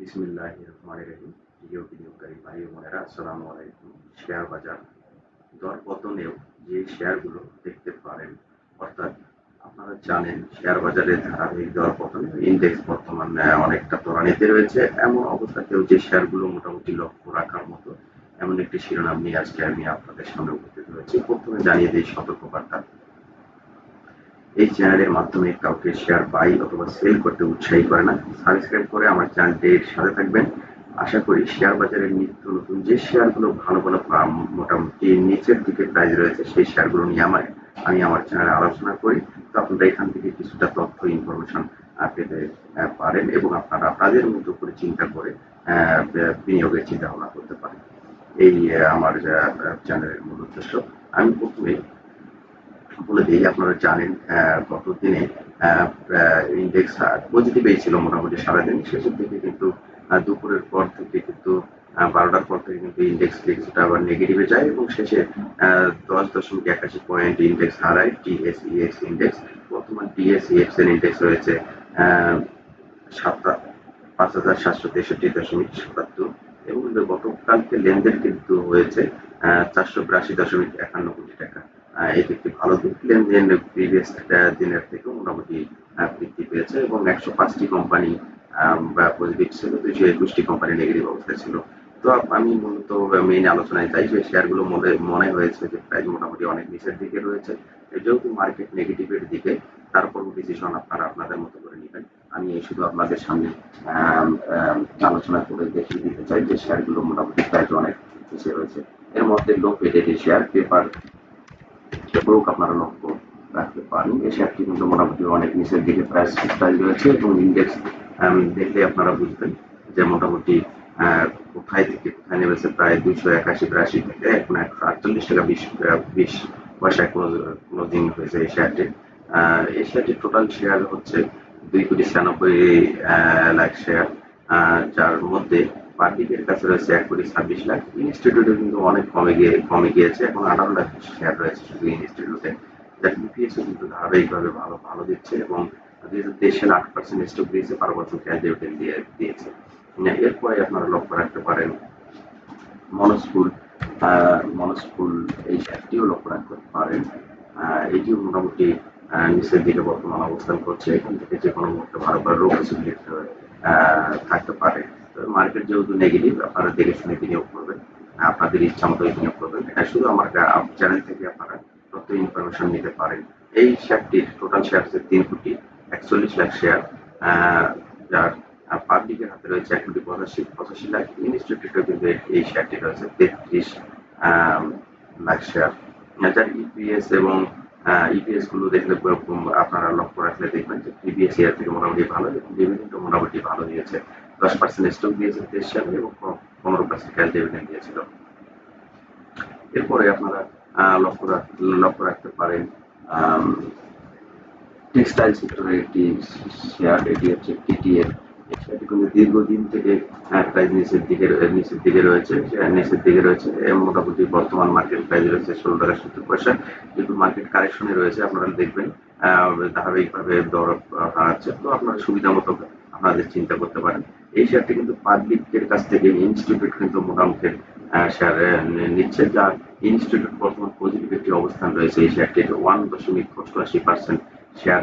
বিসমিল্লাহ রহমান রহিম প্রিয় বিনিয়োগকারী ভাই বোনেরা, আসসালামু আলাইকুম। শেয়ার বাজার দর পতনেও যে শেয়ারগুলো দেখতে পারেন, অর্থাৎ আপনারা জানেন শেয়ার বাজারের ধারাবাহিক দর পতনে ইন্ডেক্স বর্তমান অনেকটা ত্বরান্বিত রয়েছে। এমন অবস্থাতেও যে শেয়ারগুলো মোটামুটি লক্ষ্য রাখার মতো, এমন একটি শিরোনাম নিয়ে আজকে আমি আপনাদের সামনে উপস্থিত হয়েছি। প্রথমে জানিয়ে দিই সতর্কবার্তা এই চ্যানেলের মাধ্যমে কাউকে শেয়ার বাই অথবা সেল করতে উৎসাহী করে না। সাবস্ক্রাইব করে আমার চ্যানেলটির সাথে থাকবেন। আশা করি শেয়ার বাজারের নিত্য নতুন যে শেয়ারগুলো ভালো ভালো মোটামুটি নিচের দিকে প্রাইস রয়েছে, সেই শেয়ারগুলো নিয়ে আমার আমি আমার চ্যানেলে আলোচনা করি। তো আপনারা এখান থেকে কিছুটা তথ্য ইনফরমেশন পেতে পারেন এবং আপনারা আপনাদের মতো করে চিন্তা করে বিনিয়োগের চিন্তা ভাবনা করতে পারেন। এই আমার চ্যানেলের মূল উদ্দেশ্য। আমি প্রথমে বলে দিই, আপনারা জানেন গত দিনে ইন্ডেক্স পজিটিভই ছিল মোটামুটি সারাদিন। শেষের দিকে কিন্তু দুপুরের পর থেকে কিন্তু বারোটার পর থেকে কিন্তু ইন্ডেক্স কিছুটা আবার নেগেটিভে যায় এবং শেষে দশ দশমিক একাশি পয়েন্ট ইন্ডেক্স হারায় টিএসইএক্স ইন্ডেক্স বর্তমান টিএসইএক্স এর ইন্ডেক্স রয়েছে সাতটা, পাঁচ হাজার সাতশো তেষট্টি দশমিক সাতাত্তর। এবং গতকালকে লেনদেন কিন্তু হয়েছে চারশো বিরাশি দশমিক একান্ন এটি একটি ভালো দিক লেনদেন প্রিভিয়াস দিনের থেকেও মোটামুটি বৃদ্ধি পেয়েছে এবং একশো পাঁচটি কোম্পানি বা পজিটিভ ছিল, দুইশো একুশটি কোম্পানি নেগেটিভ অবস্থায় ছিল। তো আমি মূলত মেইন আলোচনায় চাই যে শেয়ারগুলো মনে মনে হয়েছে যে প্রাইস মোটামুটি অনেক নিচের দিকে রয়েছে। যেহেতু মার্কেট নেগেটিভের দিকে তারপর ডিসিশন আপনারা আপনাদের মতো করে নেবেন। আমি এই শুধু আপনাদের সামনে আলোচনা করে দেখিয়ে দিতে চাই যে শেয়ারগুলো মোটামুটি প্রাইস অনেক নিচে রয়েছে। এর মধ্যে লো পেডেড শেয়ার পেপার ব্রোক আপনারা লক্ষ্য রাখতে পারেন। শেয়ারটি কিন্তু মোটামুটি অনেক নিচের দিকে প্রাইস প্রাইস রয়েছে এবং ইন্ডেক্স দেখলে আপনারা বুঝবেন যে মোটামুটি কোথায় থেকে কোথায় নেমেছে প্রায় দুইশো একাশি বিরাশি থেকে এখন একশো আটচল্লিশ টাকা বিশ বিশ পয়সায় ক্লোজিং হয়েছে এই শেয়ারটি এই শেয়ারটির টোটাল শেয়ার হচ্ছে দুই কোটি ছিয়ানব্বই লাখ শেয়ার যার মধ্যে পাবলিকের কাছে রয়েছে এক কোটি ছাব্বিশ লাখ। ইনস্টিটিউটে কিন্তু অনেক কমে গিয়ে, কমে গিয়েছে। এখন আঠারো লাখ শেয়ার রয়েছে শুধু ইনস্টিটিউটে। যার ইপিএসও কিন্তু ধারাবাহিকভাবে ভালো ভালো দিচ্ছে এবং দুই হাজার আট পার্সেন্ট স্টক দিয়েছে বারো বছর ক্যাশ ডিভিডেন্ড দিয়ে, দিয়েছে। এরপরে আপনারা লক্ষ্য রাখতে পারেন, মনস্কুল মনস্কুল এই শেয়ারটিও লক্ষ্য রাখতে পারেন। এটিও মোটামুটি নিচের দিকে বর্তমান অবস্থান করছে। এখান থেকে যে কোনো মুহূর্তে ভালো করে রোগ থাকতে পারে। মার্কেট যেহেতু নেগেটিভ আপনারা দেখে শুনে বিনিয়োগ করবেন আপনাদের ইচ্ছা মতো বিনিয়োগ করবেন। এটা শুধু আমার চ্যানেল থেকে আপনারা তথ্য ইনফরমেশন নিতে পারেন। এই শেয়ারটির টোটাল শেয়ার হচ্ছে তিন কোটি একচল্লিশ লাখ শেয়ার যার পাবলিকের হাতে রয়েছে এক কোটি পঁচাশি পঁচাশি লাখ ইনস্টিটিউটে কিন্তু এই শেয়ারটি রয়েছে, তেত্রিশ লাখ শেয়ার যার ইপিএস এবং ইপিএসগুলো দেখলে আপনারা লক্ষ্য রাখলে দেখবেন যে প্রিভিয়াস ইয়ার থেকে মোটামুটি ভালো এবং ডিভিডেন্ড মোটামুটি ভালো দিয়েছে দশ পার্সেন্ট স্টক দিয়েছে তেইশ সালে এবং পনেরো পার্সেন্ট ক্যাশ ডিভিডেন্ড দিয়েছিল। এরপরে আপনারা লক্ষ্য লক্ষ্য রাখতে পারেন টেক্সটাইল সেক্টরের একটি শেয়ার এটি হচ্ছে টিটিএফ সেটি কিন্তু দীর্ঘদিন থেকে প্রাইস নিচের দিকে নিচের দিকে রয়েছে। নিচের দিকে রয়েছে মোটামুটি বর্তমান মার্কেট প্রাইস রয়েছে ষোলো টাকা সত্তর পয়সা। কিন্তু মার্কেট কারেকশনে রয়েছে, আপনারা দেখবেন ধারাবাহিকভাবে দর হারাচ্ছে। তো আপনারা সুবিধা মতো আপনাদের চিন্তা করতে পারেন। এই শেয়ারটি কিন্তু পাবলিকের কাছ থেকে ইনস্টিটিউট কিন্তু মোটামুটি শেয়ার নিচ্ছে, যার ইনস্টিটিউট বর্তমান পজিটিভ একটি অবস্থান রয়েছে এই শেয়ারটির ওয়ান দশমিক অষ্টআশি পার্সেন্ট শেয়ার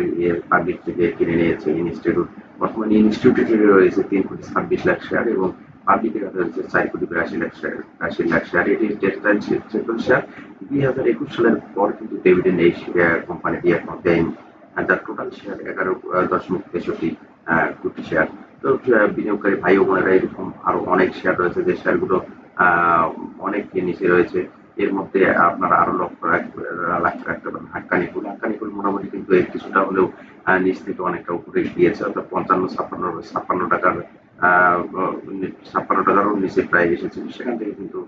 পাবলিক থেকে কিনে নিয়েছে ইনস্টিটিউট বর্তমানে ইনস্টিটিউটে রয়েছে তিন কোটি ছাব্বিশ লাখ শেয়ার এবং পাবলিকের হাতে রয়েছে চার কোটি বিরাশি লাখ শেয়ার আশি লাখ শেয়ার এটি টেক্সটাইল সেক্টর শেয়ার দুই হাজার একুশ সালের পর কিন্তু ডিভিডেন্ড এই কোম্পানিটি এখন দেয়নি। যার টোটাল শেয়ার এগারো দশমিক তেষট্টি কোটি শেয়ার তো বিনিয়োগকারী ভাই বোনেরা এরকম আরও অনেক শেয়ার রয়েছে, যে শেয়ারগুলো অনেক নিচে রয়েছে। এর মধ্যে আপনারা আরও লক্ষ্য রাখতে রাখতে পারেন হাক্কানিকুল হাক্কানিকুল মোটামুটি কিন্তু কিছুটা হলেও নিচ থেকে অনেকটা উপরে গিয়েছে, অর্থাৎ পঞ্চান্ন, ছাপ্পান্ন ছাপ্পান্ন টাকার ছাপ্পান্ন টাকারও নিচে প্রায় এসেছিল সেখান থেকে কিন্তু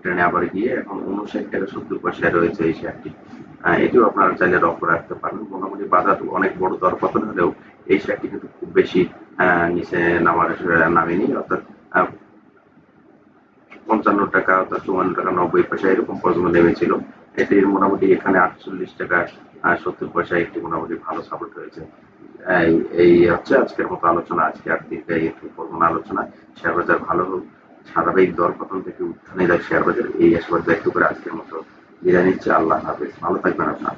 ট্রেনে আবার গিয়ে এখন উনষাট টাকা সত্তর পয়সায় রয়েছে এই শেয়ারটি এটিও আপনারা চাইলে লক্ষ্য রাখতে পারেন। মোটামুটি বাজার অনেক বড় দরপতন হলেও এই শেয়ারটি কিন্তু খুব বেশি নিচে নামার নামেনি, অর্থাৎ পঞ্চান্ন টাকা, অর্থাৎ চুয়ান্ন টাকা, নব্বই পয়সা এরকম পর্যন্ত নেমেছিল। এটির মোটামুটি এখানে আটচল্লিশ টাকা সত্তর পয়সা একটি মোটামুটি ভালো সাপোর্ট হয়েছে এই হচ্ছে আজকের মতো আলোচনা। আজকে আর দীর্ঘায়িত করব না আলোচনা। শেয়ার বাজার ভালো হোক, ধারাবাহিক দরপতন থেকে উত্থানে যায় শেয়ার বাজার এই আশীর্বাদ ব্যক্ত করে আজকের মতো বিদায় নিচ্ছে। আল্লাহ হাফেজ। ভালো থাকবেন আপনার।